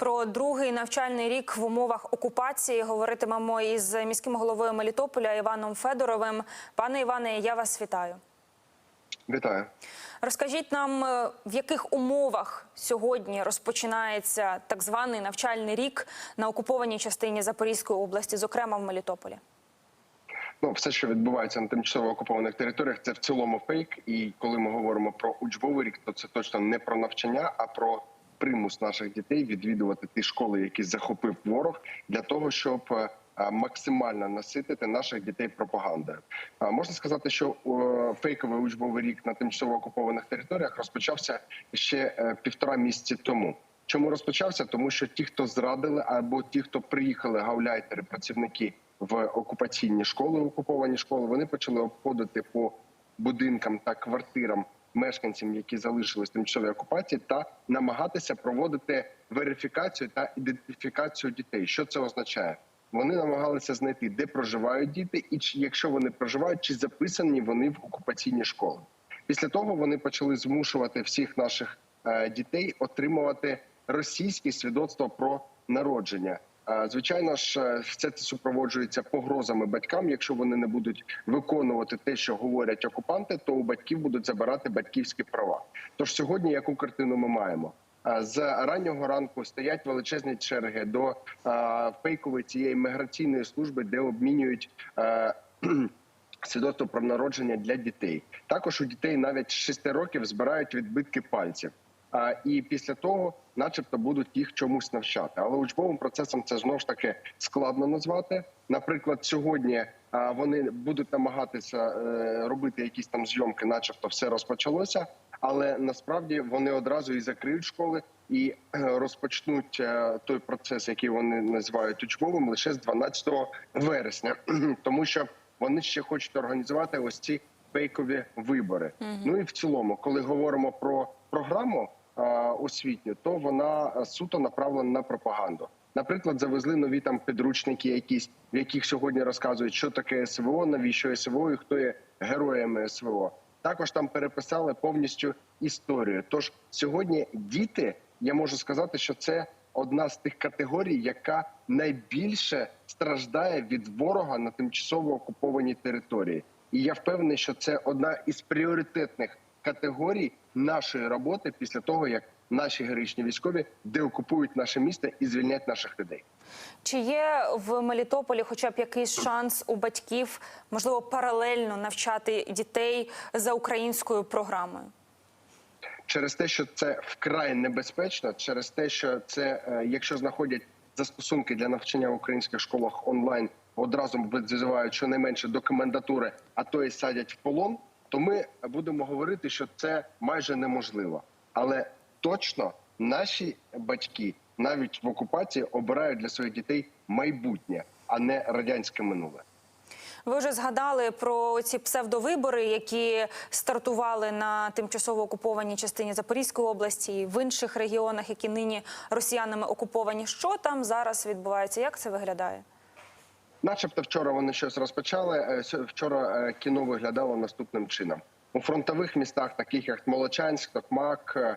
Про другий навчальний рік в умовах окупації говоритимемо із міським головою Мелітополя Іваном Федоровим. Пане Іване, я вас вітаю. Вітаю. Розкажіть нам, е, в яких умовах сьогодні розпочинається так званий навчальний рік на окупованій частині Запорізької області, зокрема в Мелітополі. Ну, все, що відбувається на тимчасово окупованих територіях, це в цілому фейк. І коли ми говоримо про учбовий рік, то це точно не про навчання, а про примус наших дітей відвідувати ті школи, які захопив ворог, для того, щоб е, максимально наситити наших дітей пропагандою. Можна сказати, що фейковий учбовий рік на тимчасово окупованих територіях розпочався ще е, півтора місяці тому. Чому розпочався? Тому що ті, хто зрадили, або ті, хто приїхали гауляйтери, працівники в окупаційні школи, окуповані школи, вони почали обходити по будинкам та квартирам мешканцям, які залишились в тимчасовій окупації, та намагатися проводити верифікацію та ідентифікацію дітей. Що це означає? Вони намагалися знайти, де проживають діти, і чи якщо вони проживають, чи записані вони в окупаційні школи. Після того вони почали змушувати всіх наших е, дітей отримувати російське свідоцтво про народження. Звичайно ж, е, все це супроводжується погрозами батькам. Якщо вони не будуть виконувати те, що говорять окупанти, то у батьків будуть забирати батьківські права. Тож сьогодні яку картину ми маємо? З раннього ранку стоять величезні черги до фейкової цієї міграційної служби, де обмінюють. Свідоцтво про народження для дітей також у дітей навіть з 6 років збирають відбитки пальців. І після того, начебто, будуть їх чомусь навчати. Але учбовим процесом це знову ж таки складно назвати. Наприклад, сьогодні вони будуть намагатися е, робити якісь там зйомки, начебто, все розпочалося. Але насправді вони одразу і закриють школи і е, розпочнуть е, той процес, який вони називають учбовим, лише з 12 вересня, тому що вони ще хочуть організувати ось ці фейкові вибори. Ну і в цілому, коли говоримо про програму освітню, то вона е, суто направлена на пропаганду. Наприклад, завезли нові там підручники, якісь в яких сьогодні розказують, що таке СВО, навіщо СВО і хто є героями СВО. Також там переписали повністю історію. Тож сьогодні діти, я можу сказати, що це одна з тих категорій, яка найбільше страждає від ворога на тимчасово окупованій території. І я впевнений, що це одна із пріоритетних категорій нашої роботи після того, як наші героїчні військові деокупують наше місто і звільнять наших людей. Чи є в Мелітополі хоча б якийсь шанс у батьків, можливо, паралельно навчати дітей за українською програмою? через те, що це вкрай небезпечно, через те, що це, е, якщо знаходять застосунки для навчання в українських школах онлайн, одразу визивають щонайменше до комендатури, а то і садять в полон, то ми будемо говорити, що це майже неможливо. Але точно наші батьки навіть в окупації обирають для своїх дітей майбутнє, а не радянське минуле. Ви вже згадали про ці псевдовибори, які стартували на тимчасово окупованій частині Запорізької області і в інших регіонах, які нині росіянами окуповані. Що там зараз відбувається? Як це виглядає? Начебто, вчора вони щось розпочали. Е, Вчора е, кіно виглядало наступним чином у фронтових містах, таких як Молочанськ, Токмак, е,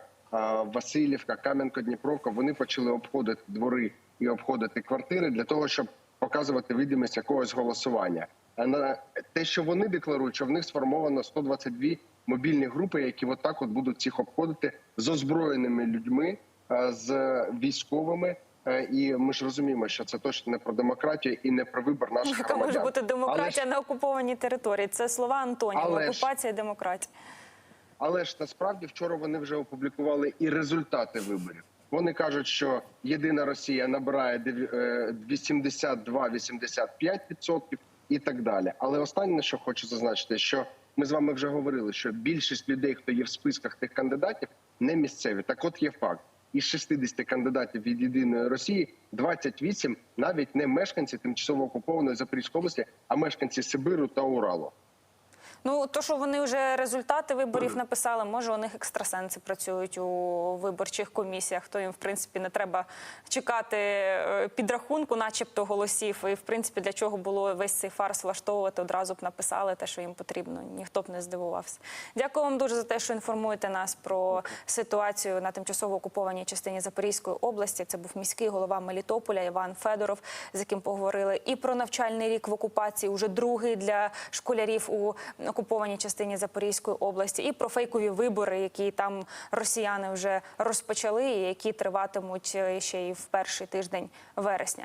Васильівка, Кам'янко-Дніпровка. Вони почали обходити двори і обходити квартири для того, щоб показувати видимість якогось голосування. На те, що вони декларують, що в них сформовано 122 мобільні групи, які отак от будуть всіх обходити з озброєними людьми, з військовими. Е, І ми ж розуміємо, що це точно не про демократію і не про вибор наших Яка може громадян. бути Але демократія ж, на окупованій території? Це слова Антоніва. Але Окупація і демократія. але ж насправді вчора вони вже опублікували і результати виборів. Вони кажуть, що єдина Росія набирає дев- е, 82-85% і так далі. Але останнє, що хочу зазначити, що ми з вами вже говорили, що більшість людей, хто є в списках тих кандидатів, не місцеві. Так, от є факт. Із 60 кандидатів від єдиної Росії 28 навіть не мешканці тимчасово окупованої Запорізької області, а мешканці Сибиру та Уралу. Ну то, що вони вже результати виборів написали, може у них екстрасенси працюють у виборчих комісіях. То їм в принципі не треба чекати е, підрахунку, начебто голосів. І в принципі для чого було весь цей фарс влаштовувати, одразу б написали те, що їм потрібно. Ніхто б не здивувався. Дякую вам дуже за те, що інформуєте нас про ситуацію на тимчасово окупованій частині Запорізької області. Це був міський голова Мелітополя Іван Федоров, з яким поговорили і про навчальний рік в окупації, уже другий для школярів у окупованій частині Запорізької області, і про фейкові вибори, які там росіяни вже розпочали, і які триватимуть е, ще й в перший тиждень вересня.